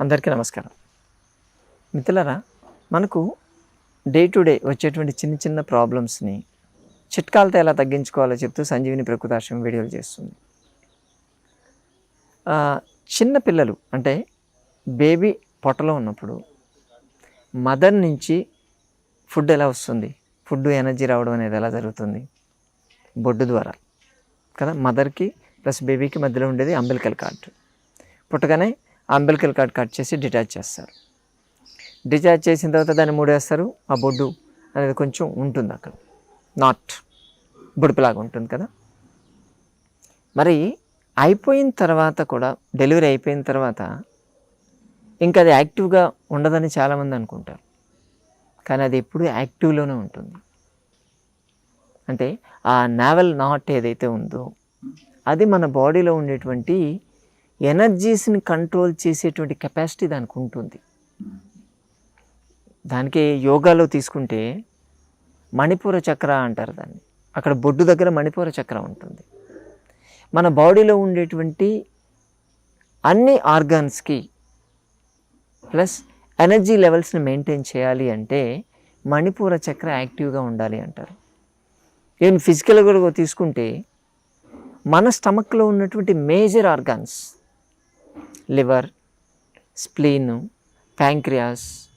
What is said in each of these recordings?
అందరికీ నమస్కారం. మిత్రులరా మనకు డే టు డే వచ్చేటువంటి చిన్న చిన్న ప్రాబ్లమ్స్ని చిట్కాలతో ఎలా తగ్గించుకోవాలో చెప్తూ సంజీవిని ప్రకృతాశ్రమం వీడియోలు చేస్తుంది. చిన్న పిల్లలు అంటే బేబీ పొట్టలో ఉన్నప్పుడు మదర్ నుంచి ఫుడ్ ఎలా వస్తుంది? ఫుడ్ ఎనర్జీ రావడం అనేది ఎలా జరుగుతుంది? బొడ్డు ద్వారా. కదా మదర్కి ప్లస్ బేబీకి మధ్యలో ఉండేది అంబిలికల్ కార్డ్. పుట్టగానే అంబిలికల్ కార్డ్ కట్ చేసి డిటాచ్ చేస్తారు. డిటాచ్ చేసిన తర్వాత దాన్ని మూడేస్తారు. ఆ బొడ్డు అనేది కొంచెం ఉంటుంది అక్కడ. నాట్ బుడిపిలాగా ఉంటుంది కదా. మరి అయిపోయిన తర్వాత కూడా డెలివరీ అయిపోయిన తర్వాత ఇంకా అది యాక్టివ్గా ఉండదని చాలామంది అనుకుంటారు. కానీ అది ఎప్పుడు యాక్టివ్లోనే ఉంటుంది. అంటే ఆ నావెల్ నాట్ ఏదైతే ఉందో అది మన బాడీలో ఉండేటువంటి ఎనర్జీస్ని కంట్రోల్ చేసేటువంటి కెపాసిటీ దానికి ఉంటుంది. దానికి యోగాలో తీసుకుంటే మణిపూర చక్ర అంటారు దాన్ని. అక్కడ బొడ్డు దగ్గర మణిపూర చక్ర ఉంటుంది. మన బాడీలో ఉండేటువంటి అన్ని ఆర్గాన్స్కి ప్లస్ ఎనర్జీ లెవెల్స్ని మెయింటైన్ చేయాలి అంటే మణిపూర చక్ర యాక్టివ్గా ఉండాలి అంటారు. ఈవెన్ ఫిజికల్గా కూడా తీసుకుంటే మన స్టమక్లో ఉన్నటువంటి major organs liver spleen pancreas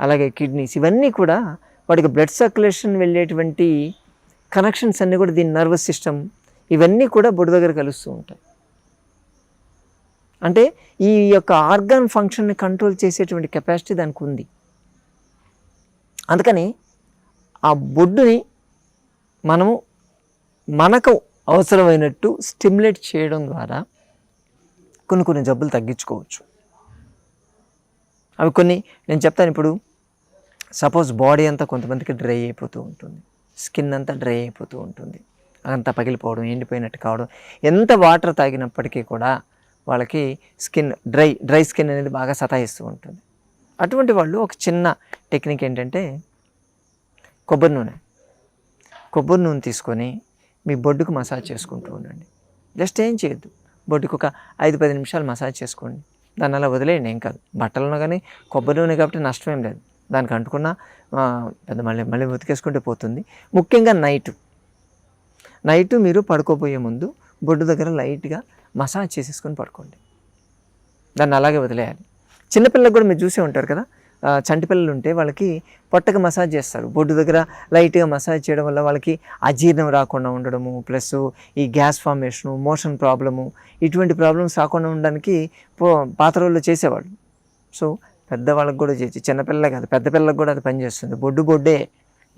అలాగే కిడ్నీస్ ఇవన్నీ కూడా వాటికి బ్లడ్ సర్క్యులేషన్ వెళ్ళేటువంటి కనెక్షన్స్ అన్నీ కూడా దీని నర్వస్ సిస్టమ్ ఇవన్నీ కూడా బొడ్డు దగ్గర కలుస్తూ ఉంటాయి. అంటే ఈ యొక్క ఆర్గాన్ ఫంక్షన్ని కంట్రోల్ చేసేటువంటి కెపాసిటీ దానికి ఉంది. అందుకని ఆ బొడ్డుని మనము మనకు అవసరమైనట్టు స్టిమ్యులేట్ చేయడం ద్వారా కొన్ని కొన్ని జబ్బులు తగ్గించుకోవచ్చు. అవి కొన్ని నేను చెప్తాను ఇప్పుడు సపోజ్ బాడీ అంతా కొంతమందికి డ్రై అయిపోతూ ఉంటుంది. స్కిన్ అంతా డ్రై అయిపోతూ ఉంటుంది. అంతా పగిలిపోవడం ఎండిపోయినట్టు కావడం ఎంత వాటర్ తాగినప్పటికీ కూడా వాళ్ళకి స్కిన్ డ్రై డ్రై స్కిన్ అనేది బాగా సతాయిస్తూ ఉంటుంది. అటువంటి వాళ్ళు ఒక చిన్న టెక్నిక్ ఏంటంటే కొబ్బరి నూనె. కొబ్బరి నూనె తీసుకొని మీ బొడ్డుకు మసాజ్ చేసుకుంటూ ఉండండి. జస్ట్ ఏం చేయొద్దు. బొడ్డుకు ఒక ఐదు పది నిమిషాలు మసాజ్ చేసుకోండి. దాన్ని అలా వదిలేయండి ఏం కాదు. బట్టలను కానీ కొబ్బరి నూనె కాబట్టి నష్టం ఏం లేదు. దానికి అంటుకున్న పెద్ద మళ్ళీ మళ్ళీ ఉతికేసుకుంటే పోతుంది. ముఖ్యంగా నైట్. నైట్ మీరు పడుకోబోయే ముందు బొడ్డు దగ్గర లైట్గా మసాజ్ చేసేసుకొని పడుకోండి. దాన్ని అలాగే వదిలేయాలి. చిన్నపిల్లలకు కూడా మీరు చూసే ఉంటారు కదా చంటిపిల్లలు ఉంటే వాళ్ళకి పొట్టకు మసాజ్ చేస్తారు. బొడ్డు దగ్గర లైట్గా మసాజ్ చేయడం వల్ల వాళ్ళకి అజీర్ణం రాకుండా ఉండడము ప్లస్ ఈ గ్యాస్ ఫార్మేషను మోషన్ ప్రాబ్లము ఇటువంటి ప్రాబ్లమ్స్ రాకుండా ఉండడానికి పో- పాత రోజుల్లో చేసేవాళ్ళు. సో పెద్దవాళ్ళకి కూడా చేసి చిన్నపిల్లలే కాదు పెద్ద పిల్లలకు కూడా అది పనిచేస్తుంది. బొడ్డు బొడ్డే.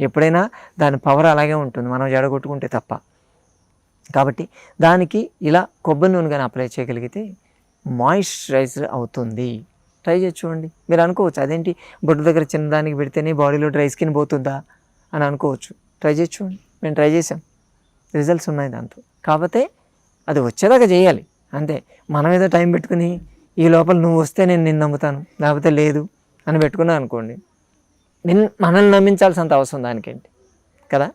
ఎప్పుడైనా దాని పవర్ అలాగే ఉంటుంది మనం జడగొట్టుకుంటే తప్ప. కాబట్టి దానికి ఇలా కొబ్బరి నూనె కానీ అప్లై చేయగలిగితే మాయిశ్చరైజర్ అవుతుంది. ట్రై చేసి చూడండి. మీరు అనుకోవచ్చు అదేంటి బొడ్డు దగ్గర చిన్నదానికి పెడితేనే బాడీలో డ్రై స్కిన్ పోతుందా అని అనుకోవచ్చు. ట్రై చేసి చూడండి. మేము ట్రై చేసాం. రిజల్ట్స్ ఉన్నాయి దాంతో. కాకపోతే అది వచ్చేదాకా చేయాలి. అంతే. మనం ఏదో టైం పెట్టుకుని ఈ లోపల నువ్వు వస్తే నేను నిన్ను నమ్ముతాను. లేకపోతే లేదు అని పెట్టుకున్నా అనుకోండి. నిన్ మనల్ని నమ్మించాల్సినంత అవసరం దానికేంటి? కదా?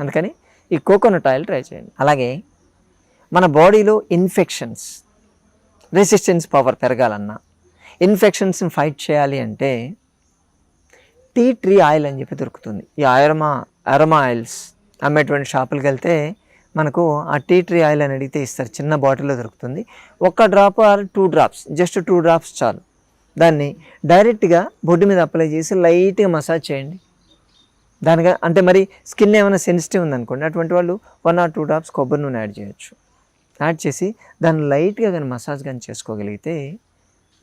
అందుకని ఈ కోకోనట్ ఆయిల్ ట్రై చేయండి. అలాగే మన బాడీలో ఇన్ఫెక్షన్స్ రెసిస్టెన్స్ పవర్ పెరగాలన్నా ఇన్ఫెక్షన్స్ని ఫైట్ చేయాలి అంటే టీ ట్రీ ఆయిల్ అని చెప్పి దొరుకుతుంది. ఈ అరమా అరమా ఆయిల్స్ అమ్మేటువంటి షాపులకు వెళ్తే మనకు ఆ టీ ట్రీ ఆయిల్ అని అడిగితే ఇస్తారు. చిన్న బాటిల్లో దొరుకుతుంది. ఒక్క drop or two drops just two drops చాలు. దాన్ని డైరెక్ట్గా బొడ్డు మీద అప్లై చేసి లైట్గా మసాజ్ చేయండి. దానిగా అంటే మరి స్కిన్ ఏమైనా సెన్సిటివ్ ఉందనుకోండి అటువంటి వాళ్ళు వన్ ఆర్ టూ డ్రాప్స్ కొబ్బరి నూనె యాడ్ చేయొచ్చు. యాడ్ చేసి దాన్ని లైట్గా కానీ మసాజ్ కానీ చేసుకోగలిగితే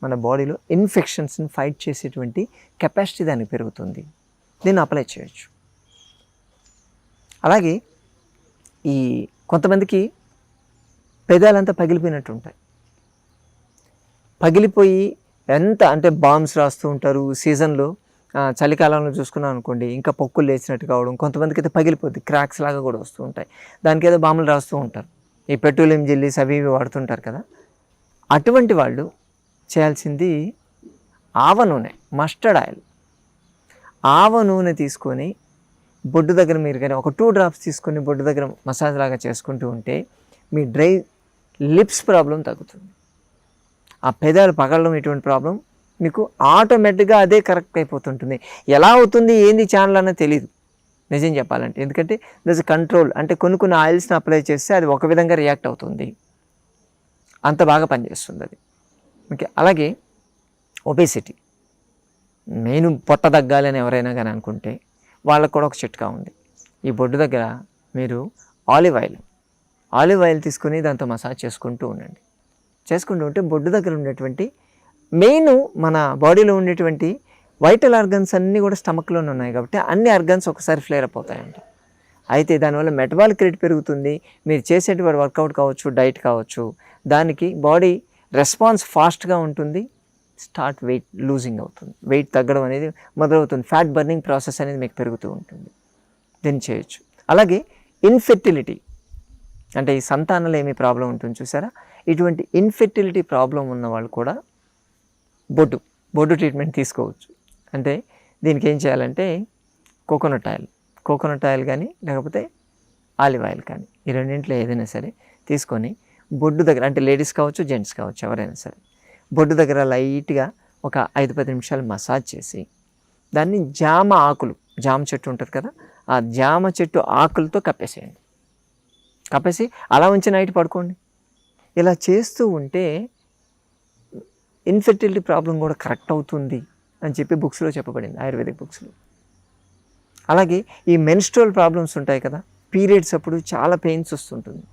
మన బాడీలో ఇన్ఫెక్షన్స్ని ఫైట్ చేసేటువంటి కెపాసిటీ దానికి పెరుగుతుంది. దీన్ని అప్లై చేయొచ్చు. అలాగే ఈ కొంతమందికి పెదాలంతా పగిలిపోయినట్టు ఉంటాయి. పగిలిపోయి ఎంత అంటే బాంబ్స్ రాస్తూ ఉంటారు. సీజన్లో చలికాలంలో చూసుకున్నాం అనుకోండి ఇంకా పొక్కులు లేచినట్టు కావడం కొంతమందికి అయితే పగిలిపోద్ది. క్రాక్స్ లాగా కూడా వస్తూ ఉంటాయి. దానికి ఏదో బాంబులు రాస్తూ ఉంటారు. ఈ పెట్రోలియం జెల్లీస్ అవి ఇవి వాడుతుంటారు కదా. అటువంటి వాళ్ళు చేయాల్సింది ఆవ నూనె మస్టర్డ్ ఆయిల్ ఆవ నూనె తీసుకొని బొడ్డు దగ్గర మీరు కానీ ఒక టూ డ్రాప్స్ తీసుకొని బొడ్డు దగ్గర మసాజ్ లాగా చేసుకుంటూ ఉంటే మీ డ్రై లిప్స్ ప్రాబ్లం తగ్గుతుంది. ఆ పెదాలు పగలడం ఇటువంటి ప్రాబ్లం మీకు ఆటోమేటిక్గా అదే కరెక్ట్ అయిపోతుంటుంది. ఎలా అవుతుంది ఏంది ఛానల్ అన్నది తెలియదు నిజం చెప్పాలంటే. ఎందుకంటే దస్ కంట్రోల్ అంటే కొన్ని కొన్ని ఆయిల్స్ని అప్లై చేస్తే అది ఒక విధంగా రియాక్ట్ అవుతుంది. అంత బాగా పనిచేస్తుంది అది. ఓకే అలాగే ఒబేసిటీ. మెయిన్ పొట్ట తగ్గాలి అని ఎవరైనా కానీ అనుకుంటే వాళ్ళకు కూడా ఒక చిట్కా ఉంది. ఈ బొడ్డు దగ్గర మీరు ఆలివ్ ఆయిల్ ఆలివ్ ఆయిల్ తీసుకొని దాంతో మసాజ్ చేసుకుంటూ ఉండండి. చేసుకుంటూ ఉంటే బొడ్డు దగ్గర ఉండేటువంటి మెయిన్ మన బాడీలో ఉండేటువంటి వైటల్ ఆర్గన్స్ అన్నీ కూడా స్టమక్లోనే ఉన్నాయి కాబట్టి అన్ని ఆర్గన్స్ ఒకసారి ఫ్లేర్ అప్ అవుతాయంట. అయితే దానివల్ల మెటబాలిక్ రేట్ పెరుగుతుంది. మీరు చేసేటువంటి వర్కౌట్ కావచ్చు డైట్ కావచ్చు దానికి బాడీ రెస్పాన్స్ ఫాస్ట్గా ఉంటుంది స్టార్ట్ వెయిట్ లూజింగ్ అవుతుంది. వెయిట్ తగ్గడం అనేది మొదలవుతుంది. ఫ్యాట్ బర్నింగ్ ప్రాసెస్ అనేది మీకు పెరుగుతూ ఉంటుంది. దీన్ని చేయొచ్చు. అలాగే ఇన్ఫెర్టిలిటీ అంటే ఈ సంతానంలో ఏమి ప్రాబ్లం ఉంటుంది చూసారా? ఇటువంటి ఇన్ఫెర్టిలిటీ ప్రాబ్లం ఉన్న వాళ్ళు కూడా బొడ్డు బొడ్డు ట్రీట్మెంట్ తీసుకోవచ్చు. అంటే దీనికి ఏం చేయాలంటే కోకోనట్ ఆయిల్ కోకోనట్ ఆయిల్ కానీ లేకపోతే ఆలివ్ ఆయిల్ కానీ ఈ రెండింటిలో ఏదైనా సరే తీసుకొని బొడ్డు దగ్గర అంటే లేడీస్ కావచ్చు జెంట్స్ కావచ్చు ఎవరైనా సరే. బొడ్డు దగ్గర లైట్గా ఒక ఐదు పది నిమిషాలు మసాజ్ చేసి దాన్ని జామ ఆకులు జామ చెట్టు ఉంటుంది కదా ఆ జామ చెట్టు ఆకులతో కప్పేసేయండి. కప్పేసి అలా ఉంచి నైట్ పడుకోండి. ఇలా చేస్తూ ఉంటే ఇన్ఫెర్టిలిటీ ప్రాబ్లం కూడా కరెక్ట్ అవుతుంది అని చెప్పి బుక్స్లో చెప్పబడింది ఆయుర్వేదిక్ బుక్స్లో. అలాగే ఈ మెన్స్ట్రల్ ప్రాబ్లమ్స్ ఉంటాయి కదా పీరియడ్స్ అప్పుడు చాలా పెయిన్స్ వస్తుంటుంది.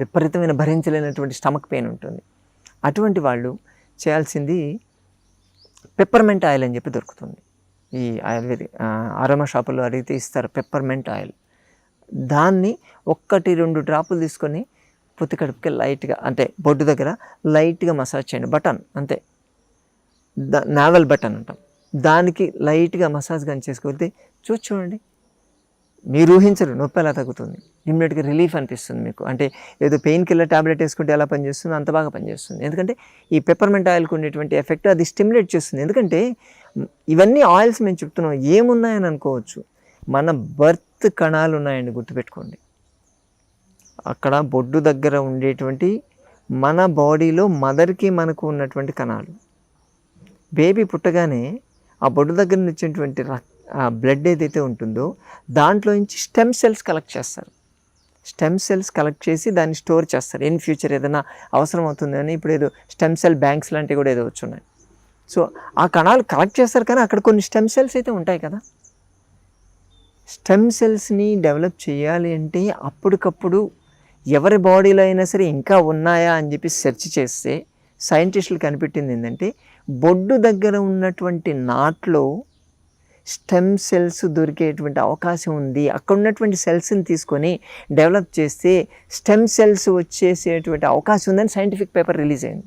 విపరీతమైన భరించలేనటువంటి స్టమక్ పెయిన్ ఉంటుంది. అటువంటి వాళ్ళు చేయాల్సింది పెప్పర్మెంట్ ఆయిల్ అని చెప్పి దొరుకుతుంది. ఈ ఆయుర్వేదిక్ ఆరోమా షాపుల్లో అడిగితే ఇస్తారు పెప్పర్మెంట్ ఆయిల్. దాన్ని ఒక్కటి రెండు డ్రాపులు తీసుకొని పొత్తి కడుపుకి లైట్గా అంటే బొడ్డు దగ్గర లైట్గా మసాజ్ చేయండి. బటన్ అంతే. దా నావెల్ బటన్ అంటాం. దానికి లైట్గా మసాజ్ కానీ చేసుకోగలిగితే చూసి చూడండి. మీరు ఊహించరు నొప్పి ఎలా తగ్గుతుంది ఇమ్మీడియట్గా రిలీఫ్ అనిపిస్తుంది మీకు. అంటే ఏదో పెయిన్ కిల్లర్ ట్యాబ్లెట్ వేసుకుంటే ఎలా పనిచేస్తుందో అంత బాగా పనిచేస్తుంది. ఎందుకంటే ఈ పెప్పర్మెంట్ ఆయిల్కి ఉండేటువంటి ఎఫెక్ట్ అది స్టిమ్యులేట్ చేస్తుంది. ఎందుకంటే ఇవన్నీ ఆయిల్స్ మేము చెప్తున్నాం. ఏమున్నాయని అనుకోవచ్చు. మన బర్త్ కణాలు ఉన్నాయండి గుర్తుపెట్టుకోండి. అక్కడ బొడ్డు దగ్గర ఉండేటువంటి మన బాడీలో మదర్కి మనకు ఉన్నటువంటి కణాలు. బేబీ పుట్టగానే ఆ బొడ్డు దగ్గర నుంచి వచ్చేటువంటి బ్లడ్ ఏదైతే ఉంటుందో దాంట్లో నుంచి స్టెమ్ సెల్స్ కలెక్ట్ చేస్తారు. స్టెమ్ సెల్స్ కలెక్ట్ చేసి దాన్ని స్టోర్ చేస్తారు. ఇన్ ఫ్యూచర్ ఏదైనా అవసరం అవుతుందని ఇప్పుడు ఏదో స్టెమ్ సెల్ బ్యాంక్స్ లాంటివి కూడా ఏదో వచ్చున్నాయి సో ఆ కణాలు కలెక్ట్ చేస్తారు కానీ అక్కడ కొన్ని స్టెమ్ సెల్స్ అయితే ఉంటాయి కదా. స్టెమ్ సెల్స్ని డెవలప్ చేయాలి అంటే అప్పటికప్పుడు ఎవరి బాడీలో అయినా సరే ఇంకా ఉన్నాయా అని చెప్పి సెర్చ్ చేస్తే సైంటిస్టులు కనిపెట్టింది ఏంటంటే బొడ్డు దగ్గర ఉన్నటువంటి నాట్లో స్టెమ్ సెల్స్ దొరికేటువంటి అవకాశం ఉంది. అక్కడ ఉన్నటువంటి సెల్స్ని తీసుకొని డెవలప్ చేస్తే స్టెమ్ సెల్స్ వచ్చేసేటువంటి అవకాశం ఉందని సైంటిఫిక్ పేపర్ రిలీజ్ అయింది.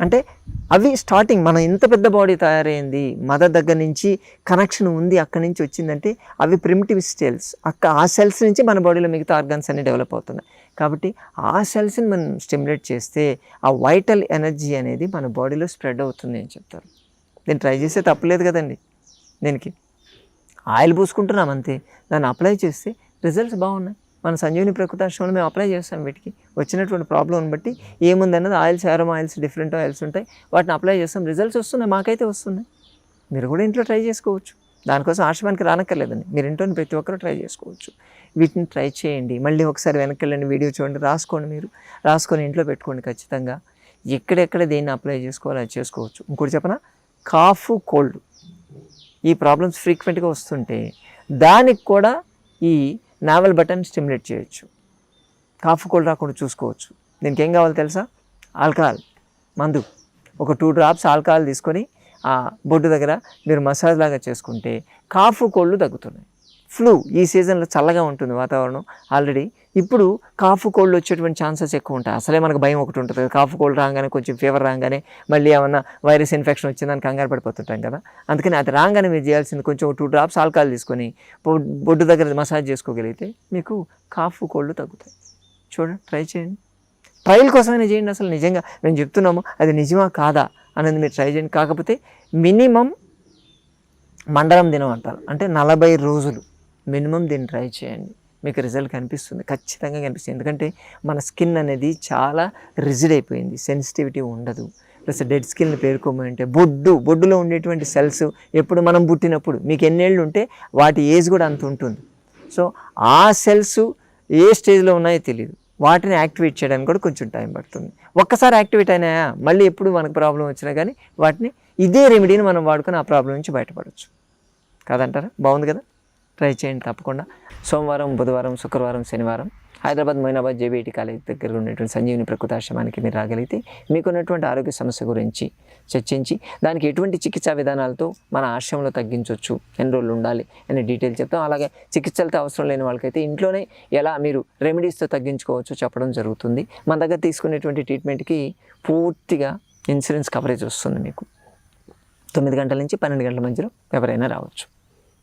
అంటే అవి స్టార్టింగ్ మనం ఇంత పెద్ద బాడీ తయారైంది మదర్ దగ్గర నుంచి కనెక్షన్ ఉంది అక్కడి నుంచి వచ్చిందంటే అవి ప్రిమిటివ్ సెల్స్. అక్క ఆ సెల్స్ నుంచి మన బాడీలో మిగతా ఆర్గన్స్ అన్ని డెవలప్ అవుతున్నాయి. కాబట్టి ఆ సెల్స్ని మనం స్టిమ్యులేట్ చేస్తే ఆ వైటల్ ఎనర్జీ అనేది మన బాడీలో స్ప్రెడ్ అవుతుంది అని చెప్తారు. దీన్ని ట్రై చేస్తే తప్పలేదు కదండి. దీనికి. ఆయిల్ పూసుకుంటున్నాం అంతే. దాన్ని అప్లై చేస్తే రిజల్ట్స్ బాగున్నాయి. మన సంజీవని ప్రకృతాశ్రమంలో మేము అప్లై చేస్తాం వీటికి. వచ్చినటువంటి ప్రాబ్లంని బట్టి ఏముంది అన్నది oils aroma oils different oils ఉంటాయి. వాటిని అప్లై చేస్తాం. రిజల్ట్స్ వస్తున్నాయి. మాకైతే వస్తున్నాయి. మీరు కూడా ఇంట్లో ట్రై చేసుకోవచ్చు. దానికోసం ఆశ్రమానికి రానక్కర్లేదండి. మీరు ఇంట్లో ప్రతి ఒక్కరూ ట్రై చేసుకోవచ్చు. వీటిని ట్రై చేయండి. మళ్ళీ ఒకసారి వెనక్కి వెళ్ళండి వీడియో చూడండి. రాసుకోండి మీరు. రాసుకొని ఇంట్లో పెట్టుకోండి ఖచ్చితంగా. ఎక్కడెక్కడ దేన్ని అప్లై చేసుకోవాలో అది చేసుకోవచ్చు. ఇంకోటి చెప్పనా? Cough cold. ఈ ప్రాబ్లమ్స్ ఫ్రీక్వెంట్గా వస్తుంటే దానికి కూడా ఈ నావల్ బటన్ స్టిమ్యులేట్ చేయొచ్చు. కాఫ్ కోల్డ్ రాకుండా చూసుకోవచ్చు. దీనికి ఏం కావాలో తెలుసా? ఆల్కహాల్ మందు. ఒక టూ డ్రాప్స్ ఆల్కహాల్ తీసుకొని ఆ బొడ్డు దగ్గర మీరు మసాజ్ లాగా చేసుకుంటే కాఫ్ కోళ్ళు తగ్గుతున్నాయి. ఫ్లూ ఈ సీజన్లో చల్లగా ఉంటుంది వాతావరణం ఆల్రెడీ. ఇప్పుడు కాఫ్ కోల్డ్ వచ్చేటువంటి ఛాన్సెస్ ఎక్కువ ఉంటాయి అసలే మనకు భయం ఒకటి ఉంటుంది కదా. కాఫ్ కోల్డ్ రాగానే కొంచెం ఫీవర్ రాగానే మళ్ళీ ఏమన్నా వైరస్ ఇన్ఫెక్షన్ వచ్చిందని కంగారు పడిపోతుంటాం కదా. అందుకని అది రాగానే మీరు చేయాల్సింది కొంచెం టూ డ్రాప్స్ ఆల్కహాల్ తీసుకొని బొ- బొడ్డు దగ్గర మసాజ్ చేసుకోగలిగితే మీకు కాఫ్ కోల్డ్ తగ్గుతాయి. చూడండి ట్రై చేయండి. ట్రయల్ కోసమైనా చేయండి అసలు. నిజంగా మేము చెప్తున్నాము అది నిజమా కాదా అనేది మీరు ట్రై చేయండి. కాకపోతే మినిమం మండలం దినం అంటారు. అంటే నలభై రోజులు. మినిమం దీన్ని ట్రై చేయండి. మీకు రిజల్ట్ కనిపిస్తుంది. ఖచ్చితంగా కనిపిస్తుంది. ఎందుకంటే మన స్కిన్ అనేది చాలా రిజిడ్ అయిపోయింది. సెన్సిటివిటీ ఉండదు. ప్లస్ డెడ్ స్కిన్ని పేర్కోమంటే బొడ్డు బొడ్డులో ఉండేటువంటి సెల్స్ ఎప్పుడు మనం పుట్టినప్పుడు మీకు ఎన్నేళ్ళు ఉంటే వాటి ఏజ్ కూడా అంత ఉంటుంది. సో ఆ సెల్స్ ఏ స్టేజ్లో ఉన్నాయో తెలియదు వాటిని యాక్టివేట్ చేయడానికి కూడా కొంచెం టైం పడుతుంది. ఒక్కసారి యాక్టివేట్ అయినాయా? మళ్ళీ ఎప్పుడు మనకు ప్రాబ్లం వచ్చినా కానీ వాటిని ఇదే రెమెడీని మనం వాడుకొని ఆ ప్రాబ్లం నుంచి బయటపడవచ్చు కాదంటారా? బాగుంది కదా? ట్రై చేయండి తప్పకుండా. సోమవారం బుధవారం శుక్రవారం శనివారం హైదరాబాద్ మైనాబాద్ జేబీఐటి కాలేజ్ దగ్గర ఉన్నటువంటి సంజీవిని ప్రకృతాశ్రమానికి మీరు రాగలిగితే మీకున్నటువంటి ఆరోగ్య సమస్య గురించి చర్చించి దానికి ఎటువంటి చికిత్సా విధానాలతో మన ఆశ్రమంలో తగ్గించవచ్చు ఎన్ని రోజులు ఉండాలి అనే డీటెయిల్ చెప్తాం. అలాగే చికిత్సలతో అవసరం లేని వాళ్ళకైతే ఇంట్లోనే ఎలా మీరు రెమెడీస్తో తగ్గించుకోవచ్చు చెప్పడం జరుగుతుంది. మన దగ్గర తీసుకునేటువంటి ట్రీట్మెంట్కి పూర్తిగా ఇన్సూరెన్స్ కవరేజ్ వస్తుంది మీకు. తొమ్మిది గంటల నుంచి పన్నెండు గంటల మధ్యలో ఎవరైనా రావచ్చు.